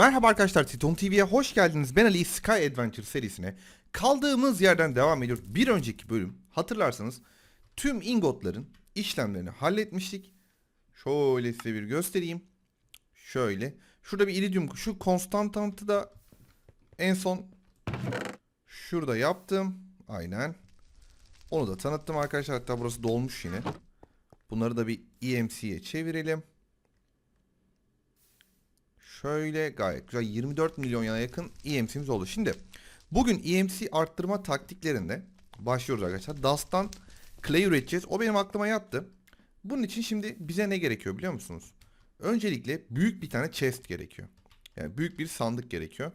Merhaba arkadaşlar Titon TV'ye hoş geldiniz. Ben Ali Sky Adventure serisine kaldığımız yerden devam ediyoruz. Bir önceki bölüm hatırlarsanız tüm ingotların işlemlerini halletmiştik. Şöyle size bir göstereyim. Şöyle. Şurada bir iridium şu konstantantı da en son şurada yaptım. Aynen. Onu da tanıttım arkadaşlar. Hatta burası dolmuş yine. Bunları da bir EMC'ye çevirelim. Şöyle gayet güzel 24 milyona yakın EMC'miz oldu. Şimdi bugün EMC arttırma taktiklerinde başlıyoruz arkadaşlar. Dust'tan clay üreteceğiz. O benim aklıma yattı. Bunun için şimdi bize ne gerekiyor biliyor musunuz? Öncelikle büyük bir tane chest gerekiyor. Yani büyük bir sandık gerekiyor.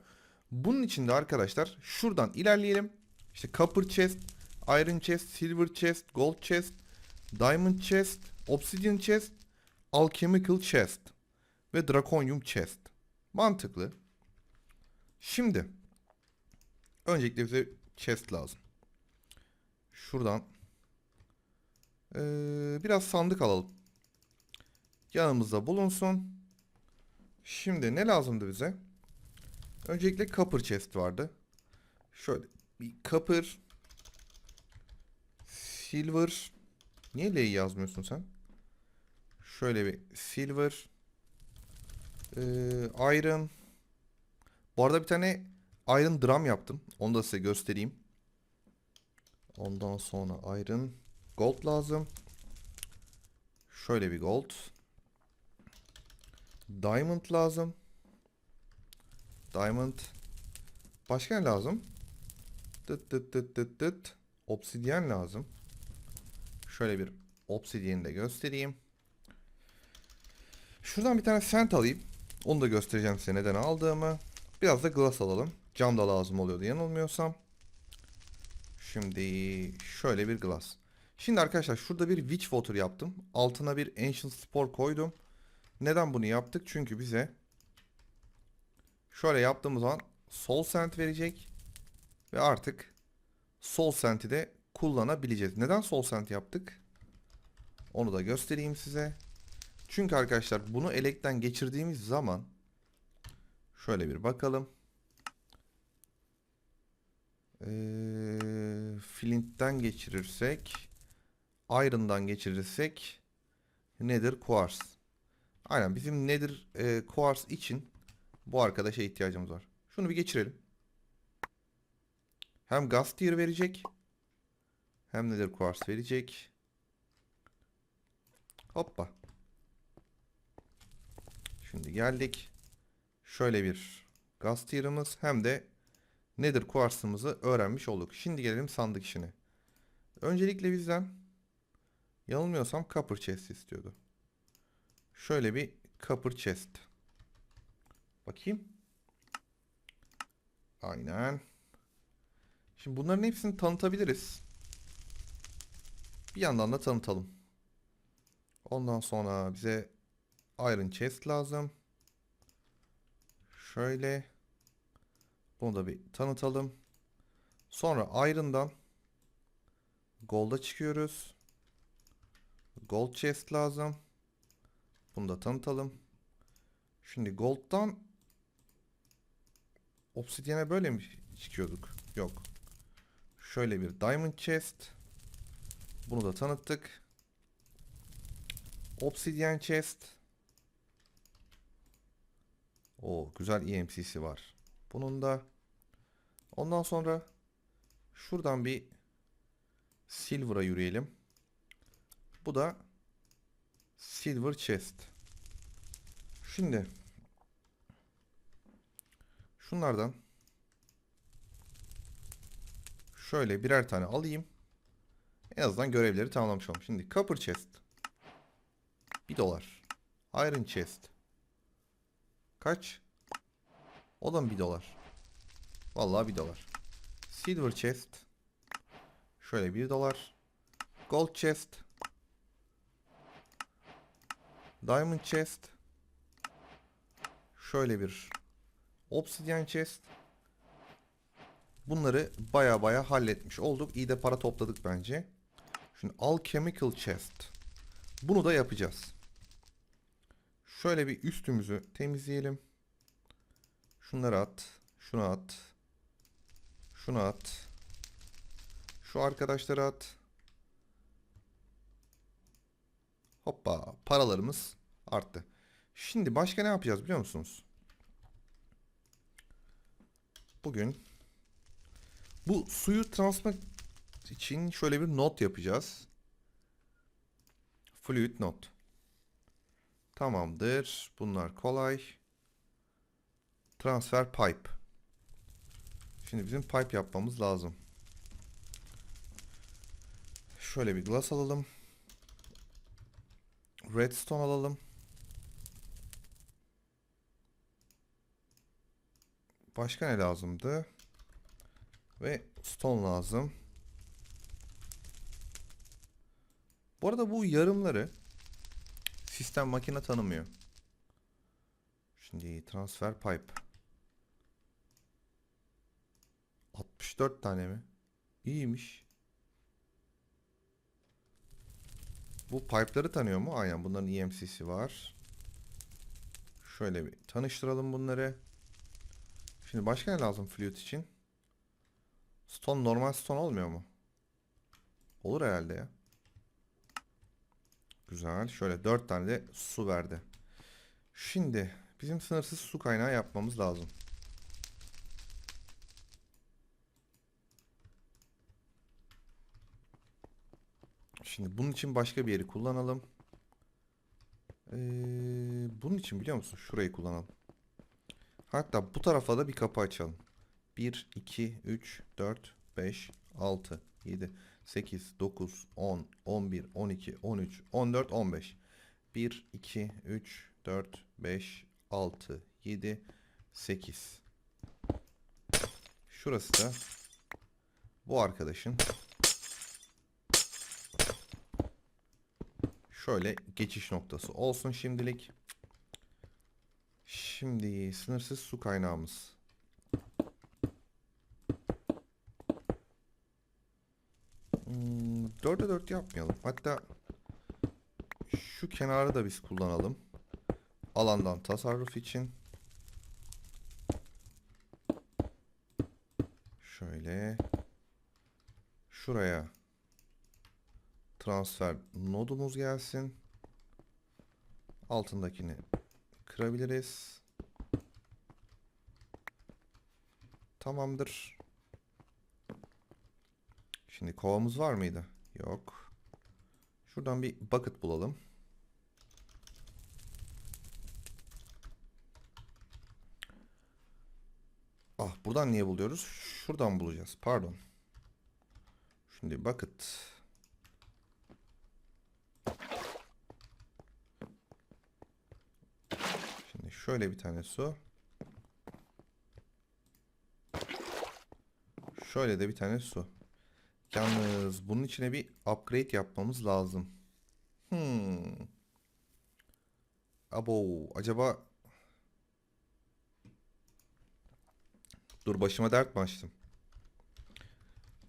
Bunun için de arkadaşlar şuradan ilerleyelim. İşte copper chest, iron chest, silver chest, gold chest, diamond chest, obsidian chest, alchemical chest ve draconium chest. Mantıklı. Şimdi öncelikle bize chest lazım. Şuradan eee, biraz sandık alalım. Yanımızda bulunsun. Şimdi ne lazımdı bize? Öncelikle copper chest vardı. Şöyle bir copper silver Niye L'yi yazmıyorsun sen? Şöyle bir silver ee, iron. Bu arada bir tane iron drum yaptım. Onu da size göstereyim. Ondan sonra iron. Gold lazım. Şöyle bir gold. Diamond lazım. Diamond. Başka ne lazım? Tıt tıt tıt tıt tıt. Obsidyen lazım. Şöyle bir obsidyeni de göstereyim. Şuradan bir tane sent alayım. Onu da göstereceğim size neden aldığımı. Biraz da glass alalım. Cam da lazım oluyordu yanılmıyorsam. Şimdi şöyle bir glass. Şimdi arkadaşlar şurada bir witch water yaptım. Altına bir ancient spore koydum. Neden bunu yaptık? Çünkü bize şöyle yaptığımız zaman soul sand verecek. Ve artık soul sand'i de kullanabileceğiz. Neden soul sand yaptık? Onu da göstereyim size. Çünkü arkadaşlar bunu elekten geçirdiğimiz zaman şöyle bir bakalım. Ee, Flint'ten geçirirsek Iron'dan geçirirsek Nether Quartz. Aynen bizim Nether e, Quartz için bu arkadaşa ihtiyacımız var. Şunu bir geçirelim. Hem gas tier verecek hem Nether Quartz verecek. Hoppa. Şimdi geldik. Şöyle bir gaz tier'ımız hem de nedir kuarsımızı öğrenmiş olduk. Şimdi gelelim sandık işine. Öncelikle bizden yanılmıyorsam copper chest istiyordu. Şöyle bir copper chest. Bakayım. Aynen. Şimdi bunların hepsini tanıtabiliriz. Bir yandan da tanıtalım. Ondan sonra bize Iron Chest lazım. Şöyle. Bunu da bir tanıtalım. Sonra Iron'dan Gold'a çıkıyoruz. Gold Chest lazım. Bunu da tanıtalım. Şimdi Gold'dan Obsidian'e böyle mi çıkıyorduk? Yok. Şöyle bir Diamond Chest. Bunu da tanıttık. Obsidian Chest. O güzel EMC'si var. Bunun da ondan sonra şuradan bir Silver'a yürüyelim. Bu da Silver Chest. Şimdi şunlardan şöyle birer tane alayım. En azından görevleri tamamlamış olalım. Şimdi Copper Chest 1 dolar. Iron Chest Kaç? O da mı 1 dolar? Vallahi 1 dolar. Silver chest. Şöyle 1 dolar. Gold chest. Diamond chest. Şöyle bir obsidian chest. Bunları baya baya halletmiş olduk. İyi de para topladık bence. Şimdi alchemical chest. Bunu da yapacağız. Şöyle bir üstümüzü temizleyelim. Şunları at. Şunu at. Şunu at. Şu arkadaşları at. Hoppa paralarımız arttı. Şimdi başka ne yapacağız biliyor musunuz? Bugün bu suyu transfer için şöyle bir not yapacağız. Fluid not. Tamamdır. Bunlar kolay. Transfer pipe. Şimdi bizim pipe yapmamız lazım. Şöyle bir glass alalım. Redstone alalım. Başka ne lazımdı? Ve stone lazım. Bu arada bu yarımları sistem makine tanımıyor. Şimdi transfer pipe. 64 tane mi? İyiymiş. Bu pipe'ları tanıyor mu? Aynen bunların EMC'si var. Şöyle bir tanıştıralım bunları. Şimdi başka ne lazım flute için? Stone normal stone olmuyor mu? Olur herhalde ya. Güzel. Şöyle 4 tane de su verdi. Şimdi bizim sınırsız su kaynağı yapmamız lazım. Şimdi bunun için başka bir yeri kullanalım. Ee, bunun için biliyor musun? Şurayı kullanalım. Hatta bu tarafa da bir kapı açalım. 1, 2, 3, 4, 5, 6, 7, 8, 9, 10, 11, 12, 13, 14, 15. 1, 2, 3, 4, 5, 6, 7, 8. Şurası da bu arkadaşın şöyle geçiş noktası olsun şimdilik. Şimdi sınırsız su kaynağımız. 4'e 4 yapmayalım. Hatta şu kenarı da biz kullanalım. Alandan tasarruf için. Şöyle. Şuraya transfer nodumuz gelsin. Altındakini kırabiliriz. Tamamdır. Şimdi kovamız var mıydı? Yok. Şuradan bir bucket bulalım. Ah buradan niye buluyoruz? Şuradan bulacağız. Pardon. Şimdi bucket. Şimdi şöyle bir tane su. Şöyle de bir tane su. Yalnız bunun içine bir upgrade yapmamız lazım. Hmm. Abo acaba Dur başıma dert mi?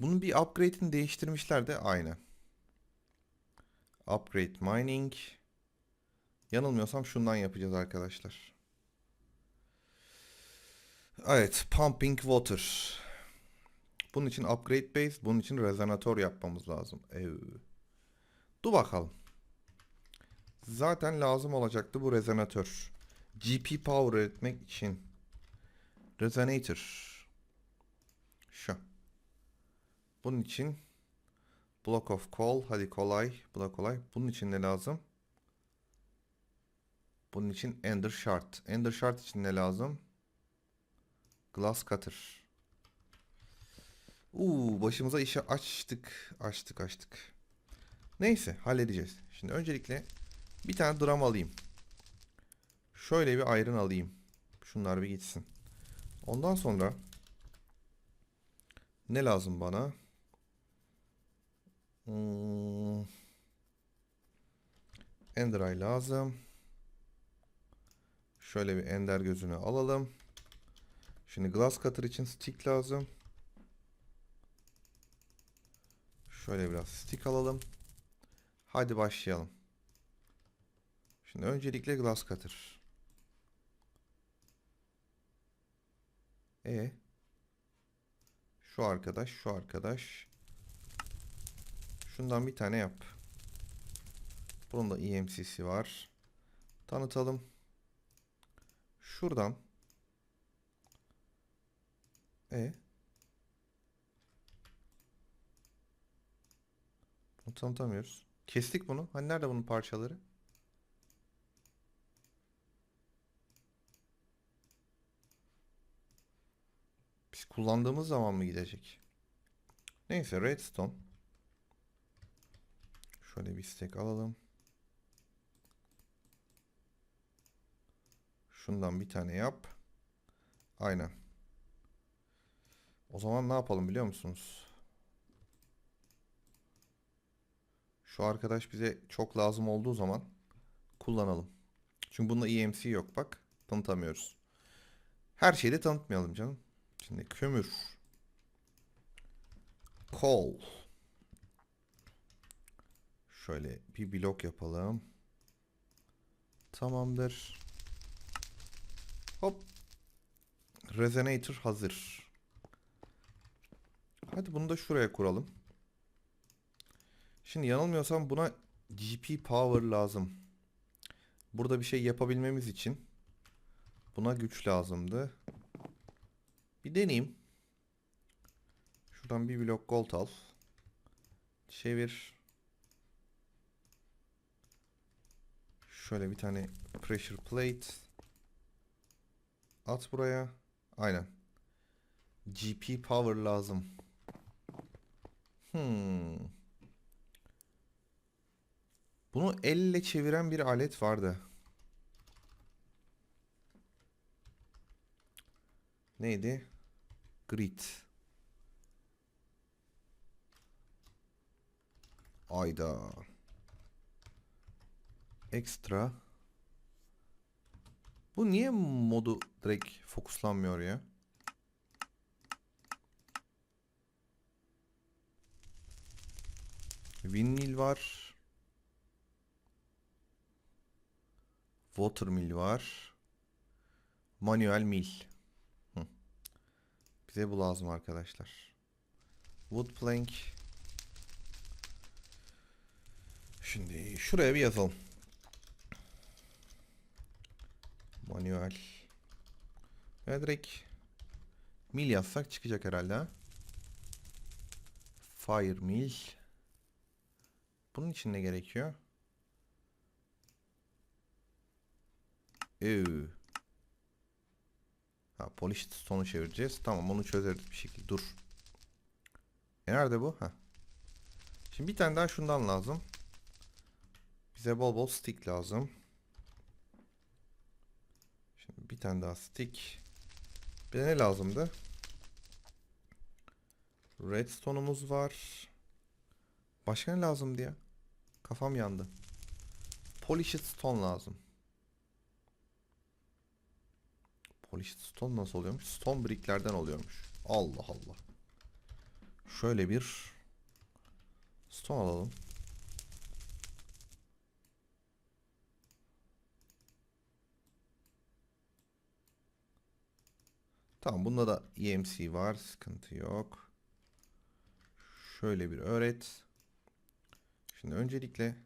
Bunun bir upgrade'ini değiştirmişler de aynı. Upgrade mining. Yanılmıyorsam şundan yapacağız arkadaşlar. Evet, pumping water. Bunun için upgrade base, bunun için rezonatör yapmamız lazım. Ev. Dur bakalım. Zaten lazım olacaktı bu rezonatör. GP power üretmek için. Resonator. Şu. Bunun için block of coal. Hadi kolay. Bu da kolay. Bunun için ne lazım? Bunun için ender shard. Ender shard için ne lazım? Glass cutter. Uuu başımıza işi açtık. Açtık açtık. Neyse halledeceğiz. Şimdi öncelikle bir tane drum alayım. Şöyle bir iron alayım. Şunlar bir gitsin. Ondan sonra ne lazım bana? Hmm. Ender Eye lazım. Şöyle bir ender gözünü alalım. Şimdi glass cutter için stick lazım. Şöyle biraz stick alalım. Hadi başlayalım. Şimdi öncelikle glass cutter. E şu arkadaş, şu arkadaş. Şundan bir tane yap. Bunun da EMC'si var. Tanıtalım. Şuradan. E. Bunu tanıtamıyoruz. Kestik bunu. Hani nerede bunun parçaları? Biz kullandığımız zaman mı gidecek? Neyse redstone. Şöyle bir stack alalım. Şundan bir tane yap. Aynen. O zaman ne yapalım biliyor musunuz? Şu arkadaş bize çok lazım olduğu zaman kullanalım. Çünkü bunda EMC yok bak. Tanıtamıyoruz. Her şeyi de tanıtmayalım canım. Şimdi kömür. Coal. Şöyle bir blok yapalım. Tamamdır. Hop. Resonator hazır. Hadi bunu da şuraya kuralım. Şimdi yanılmıyorsam buna GP power lazım. Burada bir şey yapabilmemiz için buna güç lazımdı. Bir deneyeyim. Şuradan bir blok gold al. Çevir. Şöyle bir tane pressure plate. At buraya. Aynen. GP power lazım. Hmm. Bunu elle çeviren bir alet vardı. Neydi? Grit. Ayda. Ekstra. Bu niye modu direkt fokuslanmıyor ya? Windmill var. Watermill var. Manuel mill. Hı. Bize bu lazım arkadaşlar. Wood plank. Şimdi şuraya bir yazalım. Manuel. Ya direkt mil yazsak çıkacak herhalde ha. Fire mill. Bunun için ne gerekiyor? Ew. Ha, polished stone'u çevireceğiz. Tamam onu çözeriz bir şekilde. Dur. E nerede bu? Ha. Şimdi bir tane daha şundan lazım. Bize bol bol stick lazım. Şimdi bir tane daha stick. Bir de ne lazımdı? Redstone'umuz var. Başka ne lazımdı ya? Kafam yandı. Polished stone lazım. Polished stone nasıl oluyormuş? Stone bricklerden oluyormuş. Allah Allah. Şöyle bir stone alalım. Tamam bunda da EMC var. Sıkıntı yok. Şöyle bir öğret. Şimdi öncelikle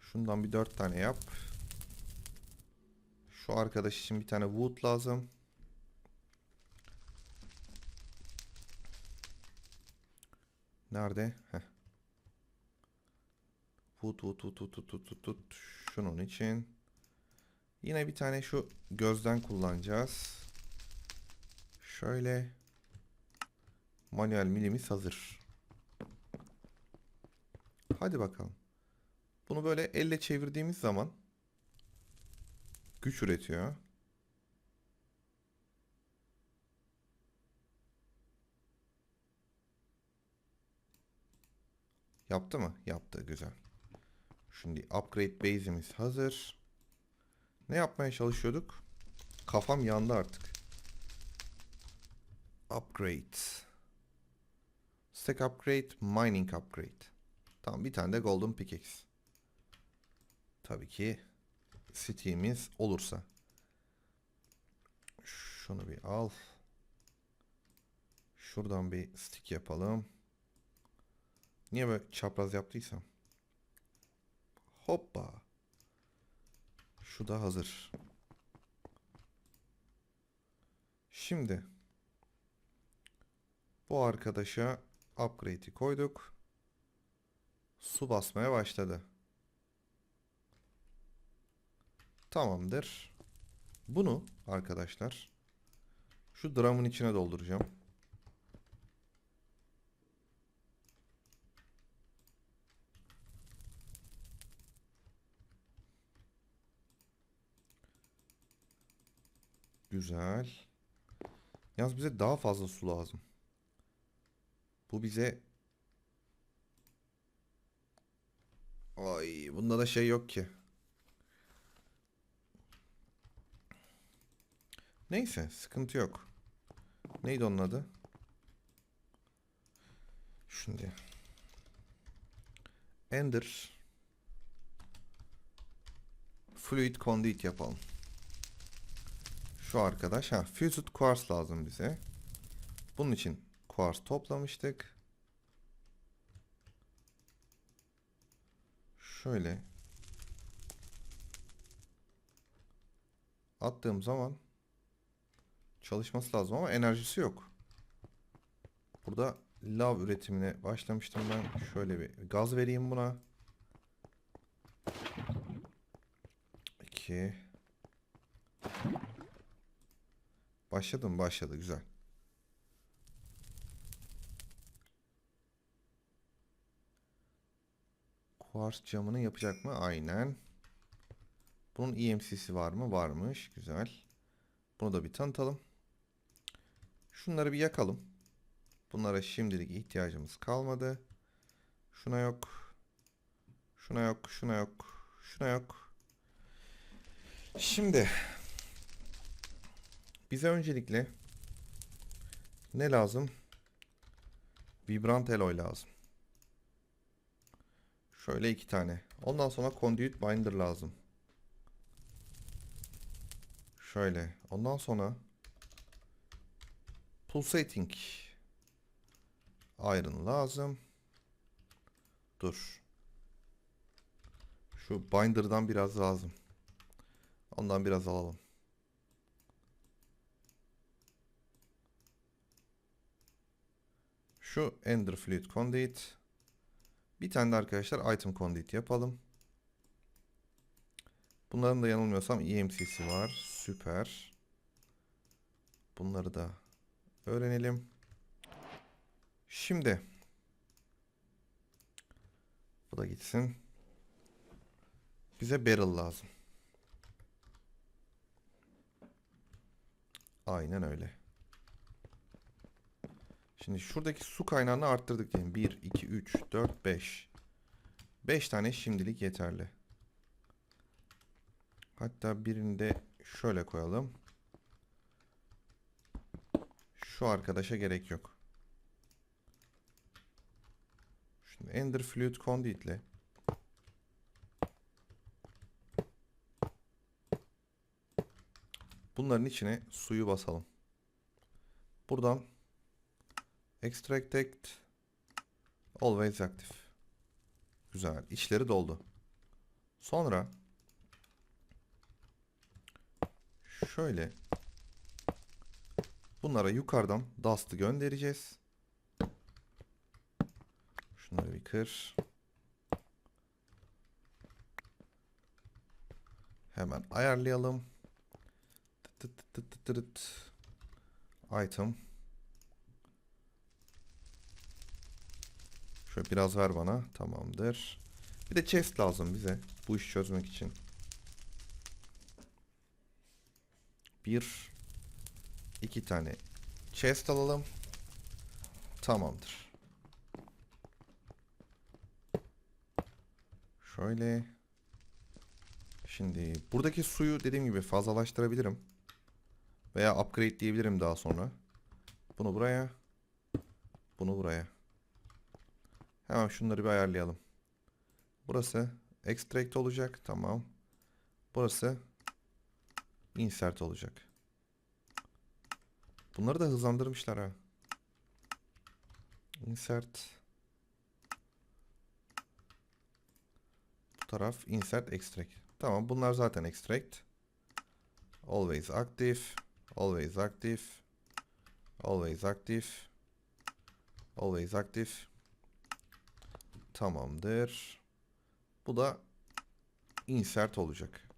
şundan bir dört tane yap. Şu arkadaş için bir tane wood lazım. Nerede? Heh. Wood, wood, wood, wood, wood, wood, wood, wood. Şunun için. Yine bir tane şu gözden kullanacağız. Şöyle. Manuel milimiz hazır. Hadi bakalım. Bunu böyle elle çevirdiğimiz zaman güç üretiyor. Yaptı mı? Yaptı. Güzel. Şimdi upgrade base'imiz hazır. Ne yapmaya çalışıyorduk? Kafam yandı artık. Upgrade. Stack upgrade, mining upgrade. Tamam bir tane de golden pickaxe. Tabii ki City'miz olursa. Şunu bir al. Şuradan bir stick yapalım. Niye böyle çapraz yaptıysam? Hoppa. Şu da hazır. Şimdi bu arkadaşa upgrade'i koyduk. Su basmaya başladı. Tamamdır. Bunu arkadaşlar şu dramın içine dolduracağım. Güzel. Yalnız bize daha fazla su lazım. Bu bize Ay bunda da şey yok ki. Neyse sıkıntı yok. Neydi onun adı? Şimdi. Ender Fluid Conduit yapalım. Şu arkadaş. Ha, Fused Quartz lazım bize. Bunun için Quartz toplamıştık. Şöyle. Attığım zaman çalışması lazım ama enerjisi yok. Burada lav üretimine başlamıştım ben. Şöyle bir gaz vereyim buna. 2 Başladı mı? Başladı. Güzel. Kuars camını yapacak mı? Aynen. Bunun EMC'si var mı? Varmış. Güzel. Bunu da bir tanıtalım. Şunları bir yakalım. Bunlara şimdilik ihtiyacımız kalmadı. Şuna yok. Şuna yok. Şuna yok. Şuna yok. Şimdi bize öncelikle ne lazım? Vibrant alloy lazım. Şöyle iki tane. Ondan sonra conduit binder lazım. Şöyle. Ondan sonra pulsating iron lazım. Dur. Şu binder'dan biraz lazım. Ondan biraz alalım. Şu Ender Fluid Conduit. Bir tane de arkadaşlar Item Conduit yapalım. Bunların da yanılmıyorsam EMC'si var. Süper. Bunları da öğrenelim. Şimdi bu da gitsin. Bize barrel lazım. Aynen öyle. Şimdi şuradaki su kaynağını arttırdık diyelim. 1, 2, 3, 4, 5. 5 tane şimdilik yeterli. Hatta birini de şöyle koyalım. Şu arkadaşa gerek yok. Şimdi Ender Fluid Conduit bunların içine suyu basalım. Buradan Extract act always active. Güzel. İçleri doldu. Sonra şöyle bunlara yukarıdan dust'ı göndereceğiz. Şunları bir kır. Hemen ayarlayalım. Item. Şöyle biraz ver bana. Tamamdır. Bir de chest lazım bize. Bu işi çözmek için. Bir. İki tane chest alalım. Tamamdır. Şöyle. Şimdi buradaki suyu dediğim gibi fazlalaştırabilirim. Veya upgrade diyebilirim daha sonra. Bunu buraya. Bunu buraya. Hemen şunları bir ayarlayalım. Burası extract olacak. Tamam. Burası insert olacak. Bunları da hızlandırmışlar ha. Insert. Bu taraf insert extract. Tamam bunlar zaten extract. Always active. Always active. Always active. Always active. Tamamdır. Bu da insert olacak.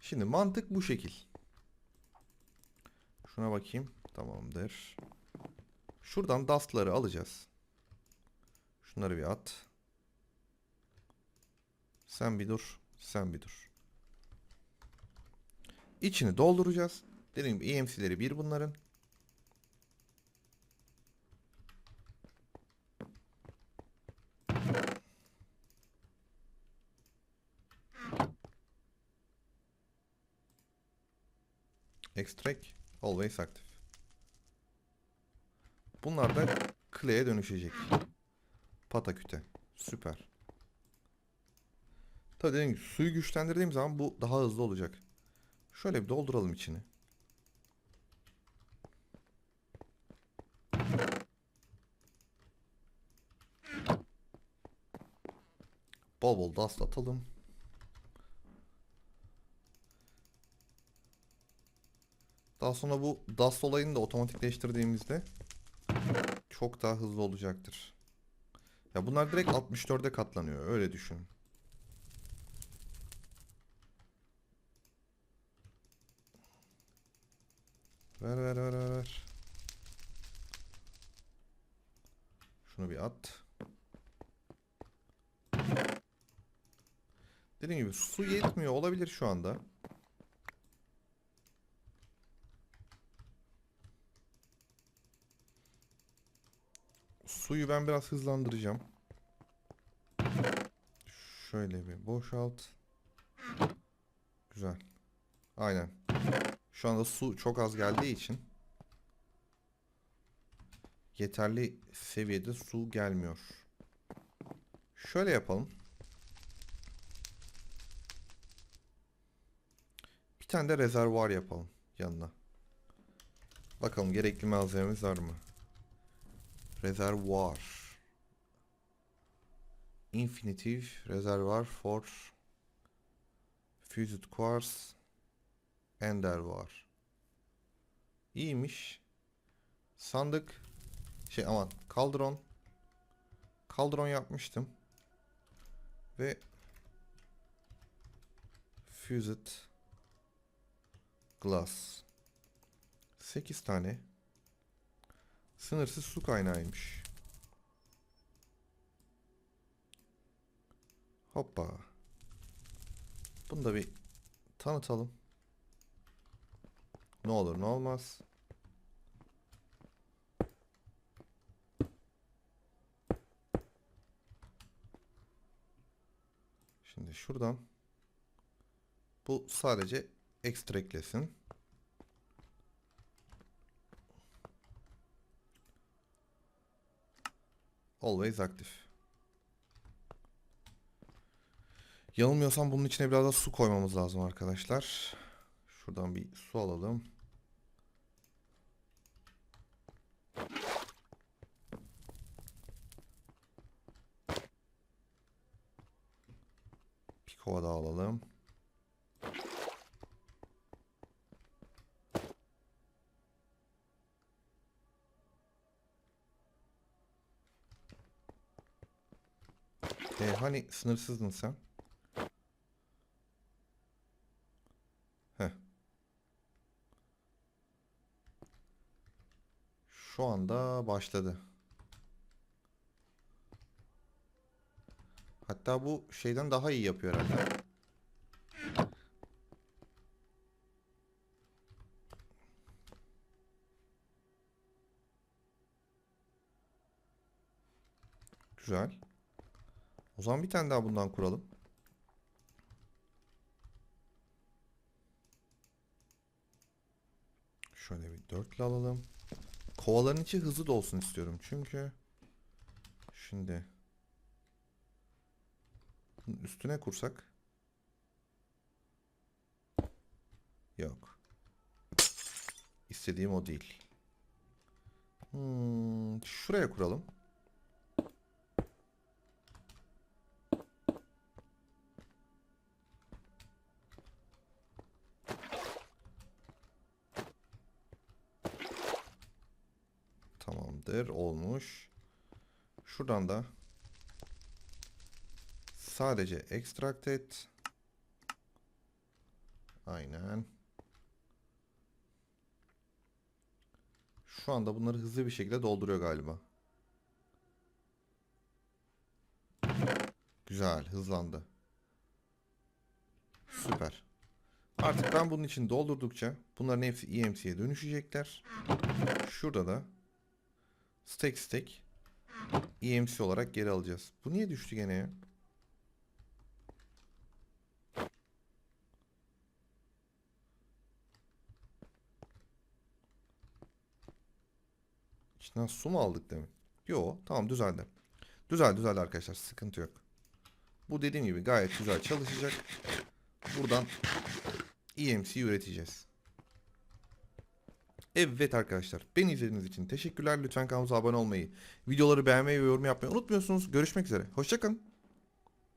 Şimdi mantık bu şekil. Şuna bakayım. Tamamdır. Şuradan dust'ları alacağız. Şunları bir at. Sen bir dur. Sen bir dur. İçini dolduracağız. Dediğim gibi EMC'leri bir bunların. Extract always active. Bunlar da clay'e dönüşecek. Pataküte. Süper. Tabii dediğim gibi suyu güçlendirdiğim zaman bu daha hızlı olacak. Şöyle bir dolduralım içini. Bol bol dust atalım. Daha sonra bu dust olayını da otomatikleştirdiğimizde çok daha hızlı olacaktır. Ya bunlar direkt 64'e katlanıyor. Öyle düşün. Ver ver ver ver ver. Şunu bir at. Dediğim gibi su yetmiyor olabilir şu anda. Suyu ben biraz hızlandıracağım. Şöyle bir boşalt. Güzel. Aynen. Şu anda su çok az geldiği için yeterli seviyede su gelmiyor. Şöyle yapalım. Bir tane de rezervuar yapalım yanına. Bakalım gerekli malzememiz var mı? Rezervuar. Infinitive rezervuar for fused quartz ender var. İyiymiş. Sandık şey aman kaldron kaldron yapmıştım. Ve fused glass 8 tane Sınırsız su kaynağıymış. Hoppa. Bunu da bir tanıtalım. Ne olur ne olmaz. Şimdi şuradan bu sadece ekstra Always active. Yanılmıyorsam bunun içine biraz da su koymamız lazım arkadaşlar. Şuradan bir su alalım. Bir kova daha alalım. E, hani sınırsızdın sen? Heh. Şu anda başladı. Hatta bu şeyden daha iyi yapıyor herhalde. Güzel. O zaman bir tane daha bundan kuralım. Şöyle bir dörtlü alalım. Kovaların içi hızlı dolsun istiyorum çünkü. Şimdi. Üstüne kursak. Yok. İstediğim o değil. Hmm, şuraya kuralım. Tamamdır. Olmuş. Şuradan da sadece extract et. Aynen. Şu anda bunları hızlı bir şekilde dolduruyor galiba. Güzel, hızlandı. Süper. Artık ben bunun için doldurdukça bunların hepsi EMC'ye dönüşecekler. Şurada da stack stack EMC olarak geri alacağız. Bu niye düştü gene? İçinden su mu aldık demin? Yo tamam düzeldi. Düzel düzeldi arkadaşlar sıkıntı yok. Bu dediğim gibi gayet güzel çalışacak. Buradan EMC üreteceğiz. Evet arkadaşlar beni izlediğiniz için teşekkürler. Lütfen kanalımıza abone olmayı, videoları beğenmeyi ve yorum yapmayı unutmuyorsunuz. Görüşmek üzere. Hoşçakalın.